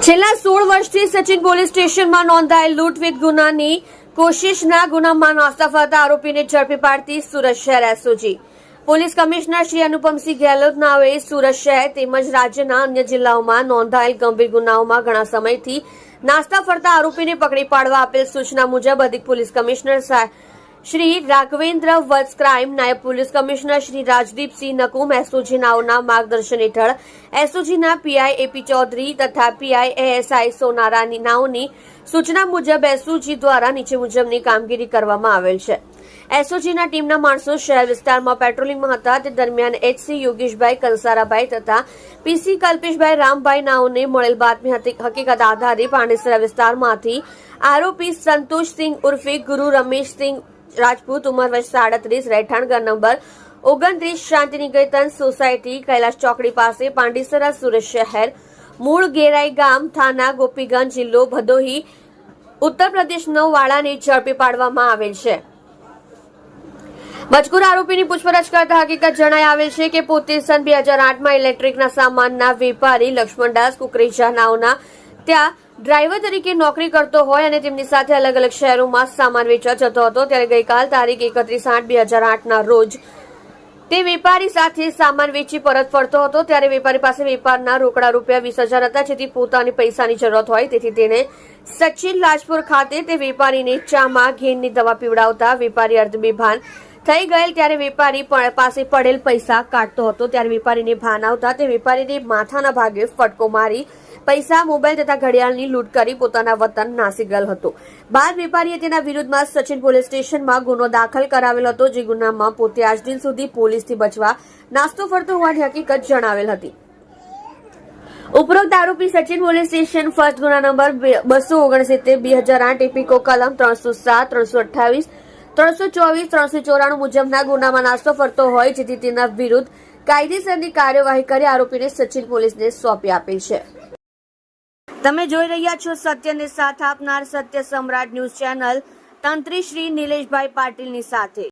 છેલ્લા સોળ વર્ષથી સચિન પોલીસ સ્ટેશનમાં નોંધાયેલ લૂંટવીટ ગુનાની કોશિશના ગુનામાં નાસ્તા ફરતા આરોપીને ઝડપી પાડતી સુરત શહેર SOG. Police commissioner Shri Anupamsinh Gehlot નાઓએ Surat શહેર તેમજ રાજ્યના અન્ય જિલ્લાઓમાં નોંધાયેલ ગંભીર ગુનાઓમાં ઘણા સમયથી નાસ્તા ફરતા આરોપીને પકડી પાડવા આપેલ સૂચના મુજબ અધિક પોલીસ કમિશનર સા- શ્રી રાઘવેન્દ્ર વત્સ ક્રાઇમ નાયબ police commissioner Shri Rajdeepsinh Nakum SOG નાઓના માર્ગદર્શન હેઠળ એસઓજીના પીઆઈ એપી ચૌધરી તથા પીઆઈ એએસઆઈ સોનારાની નાઓની સૂચના મુજબ એસઓજી દ્વારા નીચે મુજબની કામગીરી કરવામાં આવેલ છે. એસઓજીના ટીમના માણસો શહેર વિસ્તારમાં પેટ્રોલિંગમાં હતા. તે દરમિયાન એચસી યોગેશભાઈ કંસારાભાઈ તથા પીસી કલ્પેશભાઈ રામભાઈ નાઓને મળેલ બાતમી હકીકત આધારે પાંડેસરા વિસ્તારમાંથી આરોપી સંતોષસિંહ ઉર્ફે ગુરુ રમેશસિંહ રાજપૂત ઉંમર વર્ષ સાડત્રીસ, રહેઠાણ ઘર નંબર ઓગણત્રીસ, શાંતિનિકેતન સોસાયટી કૈલાશ ચોકડી પાસે પાંડીસરા સુરત શહેર, મૂળ ગેરાઈ ગામ, થાના, ગોપીગંજ જિલ્લો, ભદોહી ઉત્તર પ્રદેશનો વાળાને ઝડપી પાડવામાં આવેલ છે. મજકૂર આરોપીની પૂછપરછ કરતા હકીકત જણાઈ આવેલ છે કે પોતે સન બે હજાર આઠમાં ઇલેક્ટ્રિકના સામાનના વેપારી લક્ષ્મણદાસ કુકરેજા નાઓના ત્યાં ડ્રાઈવર તરીકે નોકરી કરતો હોય અને તેમની સાથે અલગ અલગ શહેરોમાં સામાન વેચવા જતો હતો, ત્યારે ગઈકાલ તારીખ એકત્રીસ આઠ બે હજાર આઠના રોજ તે વેપારી સાથે સામાન વેચી પરત ફરતો હતો. ત્યારે વેપારી પાસે વેપારના રોકડા રૂપિયા વીસ હજાર હતા, જેથી પોતાની પૈસાની જરૂરત હોય. તેથી તેને સચિન લાજપુર ખાતે તે વેપારીને ચામાં ઘેનની દવા પીવડાવતા વેપારી અર્ધબેભાન થઈ ગયેલ ત્યારે વેપારી પાસે પડેલ પૈસા કાઢતો હતો. ત્યારે વેપારીને ભાન આવતા તે વેપારીને માથાના ભાગે ફટકો મારી પૈસા, મોબાઈલ તથા ઘડિયાળની લૂંટ કરી પોતાના વતન નાસી ગયેલ હતો. બાદ વેપારીએ તેના વિરુદ્ધમાં સચિન પોલીસ સ્ટેશનમાં ગુનો દાખલ કરાવેલ હતો, જે ગુનામાં પોતે આજ દિન સુધી પોલીસથી બચવા નાસ્તો ફરતો હોવાની હકીકત જણાવેલ હતી. ઉપરોક્ત આરોપી સચિન પોલીસ સ્ટેશન ફર્સ્ટ ગુના નંબર બસો ઓગણસિત્તેર, બે હજાર આઠ, એપીકો કલમ ત્રણસો સાત, ત્રણસો અઠ્ઠાવીસ મુજબના ગુનામાં નાસ્તો ફરતો હોય, જેથી તેના વિરુદ્ધ કાયદેસરની કાર્યવાહી કરી આરોપીને સચિન પોલીસને સોંપી આપેલ છે. તમે જોઈ રહ્યા છો સત્યને સાથ આપનાર સત્ય સમ્રાટ ન્યૂઝ ચેનલ તંત્રી શ્રી નિલેશભાઈ પાટીલની સાથે.